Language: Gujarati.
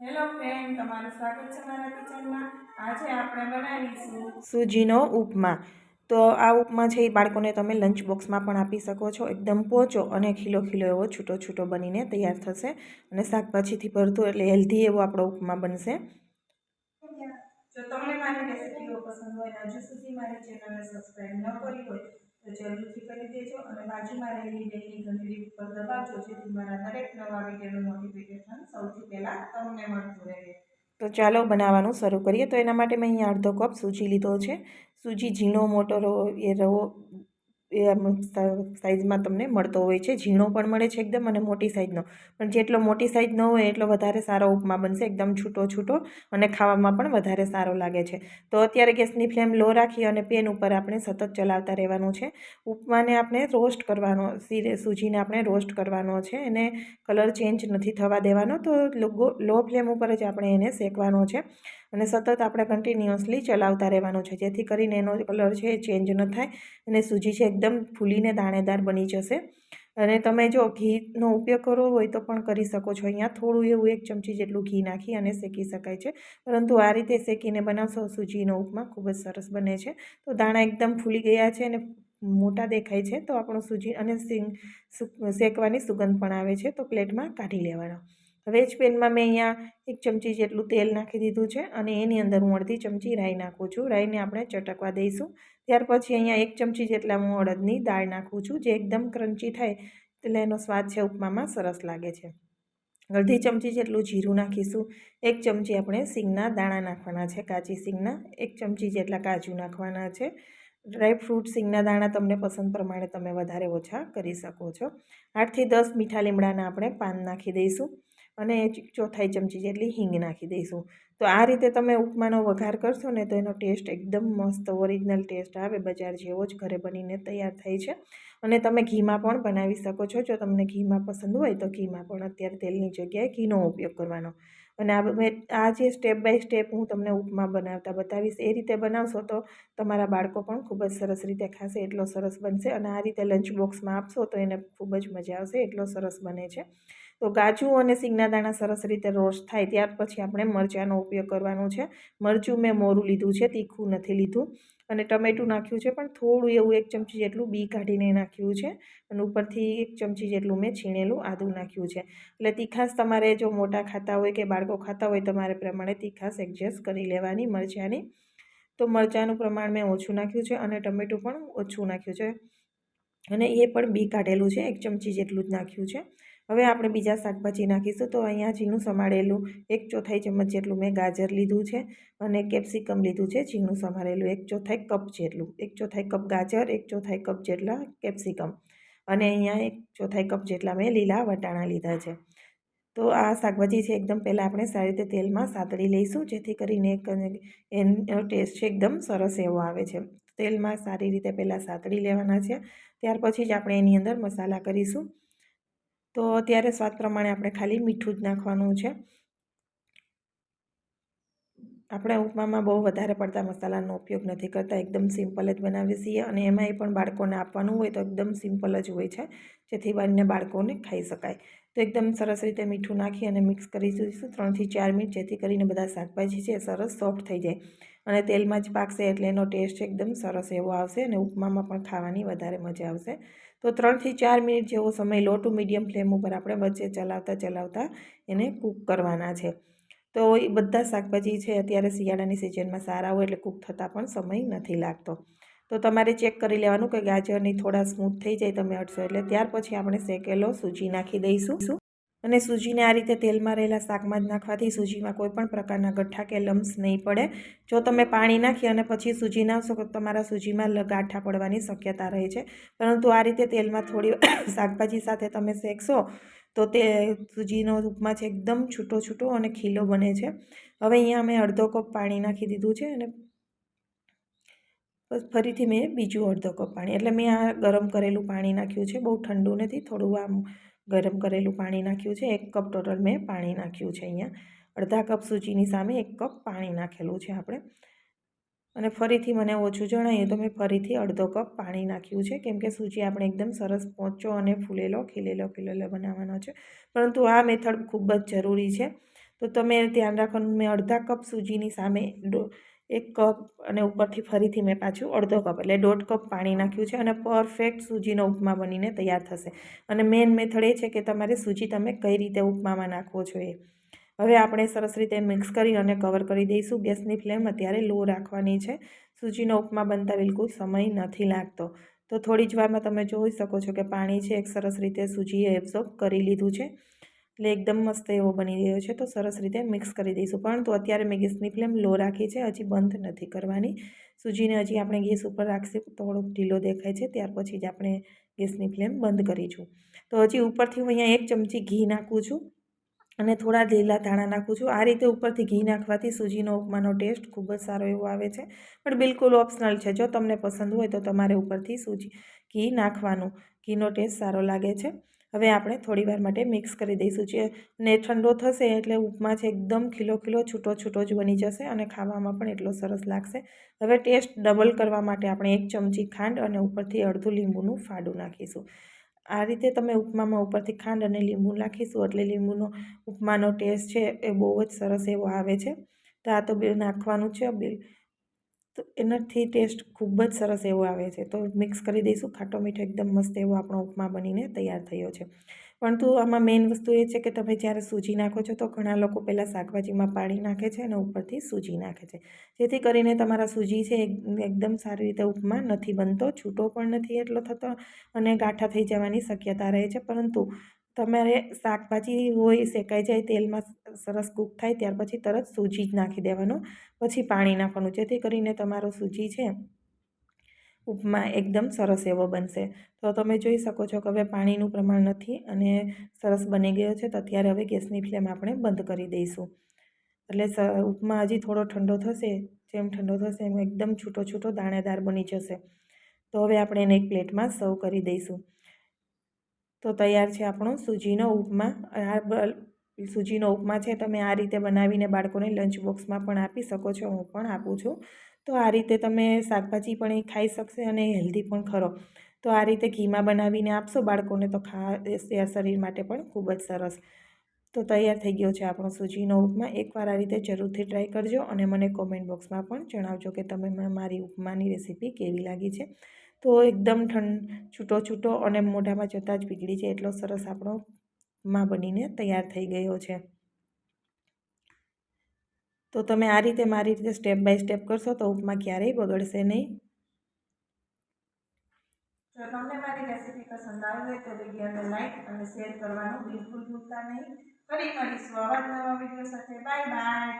હેલો ફ્રેન્ડ તમારું સ્વાગત છે મારા કિચનમાં. આજે આપણે બનાવીશું સૂજીનો ઉપમા. તો આ ઉપમા છે એ બાળકોને તમે લંચ બોક્સમાં પણ આપી શકો છો. એકદમ પોચો અને ખીલો ખીલો એવો છૂટો છૂટો બનીને તૈયાર થશે. અને શાકભાજીથી ભરતું એટલે હેલ્ધી એવો આપણો ઉપમા બનશે. જો તમને મારી રેસિપીઓ પસંદ હોય હજુ સુધી મારી ચેનલને સબસ્ક્રાઈબ ન કરી હોય તો જરૂરથી કરી દેજો અને બાજુમાં રહેલી બેલની ઘંટડી ઉપર દબાવજો, જેથી મારા દરેક નવા વિડીયોનું નોટિફિકેશન સૌથી પહેલાં તમને મળતું રહે. તો ચાલો બનાવવાનું શરૂ કરીએ. તો એના માટે મેં અહીંયા અડધો કપ સૂજી લીધો છે. સૂજી ઝીણો મોટો રવો એ રવો એ સાઇઝમાં તમને મળતો હોય છે. ઝીણો પણ મળે છે એકદમ અને મોટી સાઇઝનો પણ જેટલો મોટી સાઇઝનો હોય, એટલો વધારે સારો ઉપમા બનશે. એકદમ છૂટો છૂટો અને ખાવામાં પણ વધારે સારો લાગે છે. તો અત્યારે ગેસની ફ્લેમ લો રાખી અને પેન ઉપર આપણે સતત ચલાવતા રહેવાનું છે. ઉપમાને આપણે રોસ્ટ કરવાનો સૂજીને આપણે રોસ્ટ કરવાનો છે. એને કલર ચેન્જ નથી થવા દેવાનો. તો લો ફ્લેમ ઉપર જ આપણે એને શેકવાનો છે. અને સતત આપણે કન્ટિન્યુઅસલી ચલાવતા રહેવાનું છે. જેથી કરીને એનો કલર છે ચેન્જ ન થાય અને સૂજી છે એકદમ ફૂલીને દાણેદાર બની જશે. અને તમે જો ઘીનો ઉપયોગ કરવો હોય તો પણ કરી શકો છો. અહીંયા થોડું એવું એક ચમચી જેટલું ઘી નાખી અને શેકી શકાય છે. પરંતુ આ રીતે શેકીને બનાવશો સૂજીનો ઉપમા ખૂબ જ સરસ બને છે. તો દાણા એકદમ ફૂલી ગયા છે અને મોટા દેખાય છે. તો આપણું સૂજી અને સિંગ શેકવાની સુગંધ પણ આવે છે. તો પ્લેટમાં કાઢી લેવાનો. હવે જ પેનમાં મેં અહીંયા એક ચમચી જેટલું તેલ નાખી દીધું છે અને એની અંદર હું અડધી ચમચી રાઈ નાખું છું. રાઈને આપણે ચટકવા દઈશું. ત્યાર પછી અહીંયા એક ચમચી જેટલા હું અડદની દાળ નાખું છું, જે એકદમ ક્રન્ચી થાય એટલે એનો સ્વાદ છે ઉપમામાં સરસ લાગે છે. અડધી ચમચી જેટલું જીરું નાખીશું. એક ચમચી આપણે સિંગના દાણા નાખવાના છે, કાચી સિંગના. એક ચમચી જેટલા કાજુ નાખવાના છે. ડ્રાય ફ્રૂટ સિંગના દાણા તમને પસંદ પ્રમાણે તમે વધારે ઓછા કરી શકો છો. આઠથી દસ મીઠા લીમડાના આપણે પાન નાખી દઈશું. અને ચોથાઈ ચમચી જેટલી હિંગ નાખી દઈશું. તો આ રીતે તમે ઉપમાનો વઘાર કરશો ને તો એનો ટેસ્ટ એકદમ મસ્ત, ઓરિજિનલ ટેસ્ટ આવે, બજાર જેવો જ ઘરે બનીને તૈયાર થાય છે. અને તમે ઘીમાં પણ બનાવી શકો છો. જો તમને ઘીમાં પસંદ હોય તો ઘીમાં પણ અત્યારે તેલની જગ્યાએ ઘીનો ઉપયોગ કરવાનો. અને આ મેં આ જે સ્ટેપ બાય સ્ટેપ હું તમને ઉપમા બનાવતા બતાવીશ, એ રીતે બનાવશો તો તમારા બાળકો પણ ખૂબ જ સરસ રીતે ખાશે, એટલો સરસ બનશે. અને આ રીતે લંચ બોક્સમાં આપશો તો એને ખૂબ જ મજા આવશે, એટલો સરસ બને છે. તો કાજુ અને સિંગના દાણા સરસ રીતે રોસ્ટ થાય ત્યાર પછી આપણે મરચાંનો ઉપયોગ કરવાનો છે. મરચું મેં મોરું લીધું છે, તીખું નથી લીધું. અને ટમેટું નાખ્યું છે, પણ થોડું એવું એક ચમચી જેટલું બી કાઢીને નાખ્યું છે. અને ઉપરથી એક ચમચી જેટલું મેં છીણેલું આદું નાખ્યું છે. એટલે તીખાશ તમારે જો મોટા ખાતા હોય કે બાળકો ખાતા હોય, તમારે પ્રમાણે તીખાશ એડજસ્ટ કરી લેવાની મરચાંની. તો મરચાંનું પ્રમાણ મેં ઓછું નાખ્યું છે અને ટમેટું પણ ઓછું નાખ્યું છે. અને એ પણ બી કાઢેલું છે, એક ચમચી જેટલું જ નાખ્યું છે. હવે આપણે બીજા શાકભાજી નાખીશું તો અહીંયા ઝીણું સમારેલું એક ચોથાઈ ચમચ જેટલું મેં ગાજર લીધું છે અને કેપ્સિકમ લીધું છે ઝીણું સમારેલું એક ચોથાઈ કપ જેટલું, એક ચોથાઈ કપ ગાજર, એક ચોથાઈ કપ જેટલા કેપ્સિકમ અને અહીંયા એક ચોથાઈ કપ જેટલા મેં લીલા વટાણા લીધા છે. તો આ શાકભાજી છે એકદમ પહેલાં આપણે સારી રીતે તેલમાં સાતળી લઈશું જેથી કરીને એનો ટેસ્ટ છે એકદમ સરસ એવો આવે છે. તેલમાં સારી રીતે પહેલાં સાતળી લેવાના છે, ત્યાર પછી જ આપણે એની અંદર મસાલા કરીશું. તો અત્યારે સ્વાદ પ્રમાણે આપણે ખાલી મીઠું જ નાખવાનું છે. આપણે ઉપમામાં બહુ વધારે પડતા મસાલાનો ઉપયોગ નથી કરતા, એકદમ સિમ્પલ જ બનાવીએ છીએ અને એમાંય પણ બાળકોને આપવાનું હોય તો એકદમ સિમ્પલ જ હોય છે, જેથી બનીને બાળકોને ખાઈ શકાય. તો એકદમ સરસ રીતે મીઠું નાખી અને મિક્સ કરી દઈશું ત્રણથી ચાર મિનિટ, જેથી કરીને બધા શાકભાજી છે સરસ સોફ્ટ થઈ જાય. અને તેલમાં જ પાકશે એટલે એનો ટેસ્ટ એકદમ સરસ એવો આવશે અને ઉપમામાં પણ ખાવાની વધારે મજા આવશે. તો ત્રણથી ચાર મિનિટ જેવો સમય લો ટુ મીડિયમ ફ્લેમ ઉપર આપણે વચ્ચે ચલાવતા ચલાવતા એને કૂક કરવાના છે. તો એ બધા શાકભાજી છે અત્યારે શિયાળાની સિઝનમાં સારા હોય એટલે કૂક થતાં પણ સમય નથી લાગતો. તો તમારે ચેક કરી લેવાનું કે ગાજરની થોડા સ્મૂથ થઈ જાય તમે અડશો એટલે ત્યાર પછી આપણે શેકેલો સૂજી નાખી દઈશું. અને સૂજીને આ રીતે તેલમાં રહેલા શાકમાં જ નાખવાથી સૂજીમાં કોઈ પણ પ્રકારના ગઠ્ઠા કે લમ્સ નહીં પડે. જો તમે પાણી નાખી અને પછી સૂજી નાખશો, તો તમારા સૂજીમાં ગાંઠા પડવાની શક્યતા રહે છે. પરંતુ આ રીતે તેલમાં થોડી શાકભાજી સાથે તમે શેકશો, તો તે સૂજીનો ઉપમા છે એકદમ છૂટો છૂટો અને ખીલો બને છે. હવે અહીંયા મેં અડધો કપ પાણી નાખી દીધું છે અને ફરીથી મેં બીજું અડધો કપ પાણી. એટલે મેં આ ગરમ કરેલું પાણી નાખ્યું છે, બહુ ઠંડુ નથી, થોડું આમ ગરમ કરેલું પાણી નાખ્યું છે, એક કપ ટોટલ મેં પાણી નાખ્યું છે અહીંયા. અડધા કપ સૂજીની સામે એક કપ પાણી નાખેલું છે આપણે. અને ફરીથી મને ઓછું જણાયું, તો મેં ફરીથી અડધો કપ પાણી નાખ્યું છે, કેમ કે સૂજી આપણે એકદમ સરસ પહોંચો અને ફૂલેલો, ખીલેલો ખીલેલો બનાવવાનો છે. પરંતુ આ મેથડ ખૂબ જ જરૂરી છે. તો તમે ધ્યાન રાખવાનું, મેં અડધા કપ સૂજીની સામે એક કપ અને ઉપરથી ફરીથી મેં પાછું અડધો કપ એટલે દોઢ કપ પાણી નાખ્યું છે અને પરફેક્ટ સૂજીનો ઉપમા બનીને તૈયાર થશે. અને મેઇન મેથડ એ છે કે તમારે સૂજી તમે કઈ રીતે ઉપમામાં નાખવો જોઈએ. હવે આપણે સરસ રીતે મિક્સ કરી અને કવર કરી દઈશું. ગેસની ફ્લેમ અત્યારે લો રાખવાની છે. સૂજીનો ઉપમા બનતા બિલકુલ સમય નથી લાગતો. તો થોડી જ વારમાં તમે જોઈ શકો છો કે પાણી છે એક સરસ રીતે સૂજીએ એબ્ઝોર્બ કરી લીધું છે. એટલે એકદમ મસ્ત એવો બની ગયો છે. તો સરસ રીતે મિક્સ કરી દઈશું. પરંતુ અત્યારે મેં ગેસની ફ્લેમ લો રાખી છે. હજી બંધ નથી કરવાની. સૂજીને હજી આપણે ગેસ ઉપર રાખીશું. થોડોક ઢીલો દેખાય છે. ત્યાર પછી જ આપણે ગેસની ફ્લેમ બંધ કરીશું. તો હજી ઉપરથી હું અહીંયા એક ચમચી ઘી નાખું છું અને થોડા લીલા ધાણા નાખું છું. આ રીતે ઉપરથી ઘી નાખવાથી સૂજીનો ઉપમાનો ટેસ્ટ ખૂબ જ સારો એવો આવે છે. પણ બિલકુલ ઓપ્શનલ છે. જો તમને પસંદ હોય તો તમારે ઉપરથી સૂજી ઘી નાખવાનું. ઘીનો ટેસ્ટ સારો લાગે છે. હવે આપણે થોડીવાર માટે મિક્સ કરી દઈશું. જે ને ઠંડો થશે એટલે ઉપમા છે એકદમ ખીલો ખીલો છૂટો છૂટો જ બની જશે અને ખાવામાં પણ એટલો સરસ લાગશે. હવે ટેસ્ટ ડબલ કરવા માટે આપણે એક ચમચી ખાંડ અને ઉપરથી અડધું લીંબુનું ફાડું નાખીશું. આ રીતે તમે ઉપમામાં ઉપરથી ખાંડ અને લીંબુ નાખીશું એટલે લીંબુનો ઉપમાનો ટેસ્ટ છે એ બહુ જ સરસ એવો આવે છે. તો આ તો બે નાખવાનું છે. બે તો એનાથી ટેસ્ટ ખૂબ જ સરસ એવો આવે છે. તો મિક્સ કરી દઈશું. ખાટો મીઠો એકદમ મસ્ત એવો આપણો ઉપમા બનીને તૈયાર થયો છે. પરંતુ આમાં મેઇન વસ્તુ એ છે કે તમે જ્યારે સૂજી નાખો છો તો ઘણા લોકો પહેલાં શાકભાજીમાં પાણી નાખે છે અને ઉપરથી સૂજી નાખે છે. જેથી કરીને તમારા સૂજી છે એકદમ સારી રીતે ઉપમા નથી બનતો, છૂટો પણ નથી એટલો થતો અને ગાંઠા થઈ જવાની શક્યતા રહે છે. પરંતુ તમારે શાકભાજી હોય, શેકાઈ જાય, તેલમાં સરસ કૂક થાય, ત્યાર પછી તરત સૂજી જ નાખી દેવાનું. પછી પાણી નાખવાનું, જેથી કરીને તમારો સૂજી છે ઉપમા એકદમ સરસ એવો બનશે. તો તમે જોઈ શકો છો કે હવે પાણીનું પ્રમાણ નથી અને સરસ બની ગયો છે, તો અત્યારે હવે ગેસની ફ્લેમ આપણે બંધ કરી દઈશું. એટલે ઉપમા હજી થોડો ઠંડો થશે, જેમ ઠંડો થશે એમ એકદમ છૂટો છૂટો દાણેદાર બની જશે. તો હવે આપણે એને એક પ્લેટમાં સર્વ કરી દઈશું. તો તૈયાર છે આપણો સૂજીનો ઉપમા. આ સૂજીનો ઉપમા છે, તમે આ રીતે બનાવીને બાળકોને લંચ બોક્સમાં પણ આપી શકો છો, હું પણ આપું છું. તો આ રીતે તમે શાકભાજી પણ એ ખાઈ શકશે અને હેલ્ધી પણ ખરો. તો આ રીતે ઘીમાં બનાવીને આપશો બાળકોને તો ખા શરીર માટે પણ ખૂબ જ સરસ. તો તૈયાર થઈ ગયો છે આપણો સૂજીનો ઉપમા. એકવાર આ રીતે જરૂરથી ટ્રાય કરજો અને મને કોમેન્ટ બોક્સમાં પણ જણાવજો કે તમે મારી ઉપમાની રેસીપી કેવી લાગી છે. તો એકદમ ઠંડ, છૂટો છૂટો અને મોઢામાં જતાં જ પીગળી જાય એટલો સરસ આપણો માં બનીને તૈયાર થઈ ગયો છે. તો તમે આ રીતે મારી રીતે સ્ટેપ બાય સ્ટેપ કરશો તો ઉપમા ક્યારેય બગડશે નહીં. જો તમને મારી રેસીપી પસંદ આવી હોય તો વિડીયોને લાઈક અને શેર કરવાનું બિલકુલ ભૂલતા નહીં. ફરી મળીશું આવા નવા વીડિયો સાથે. Bye bye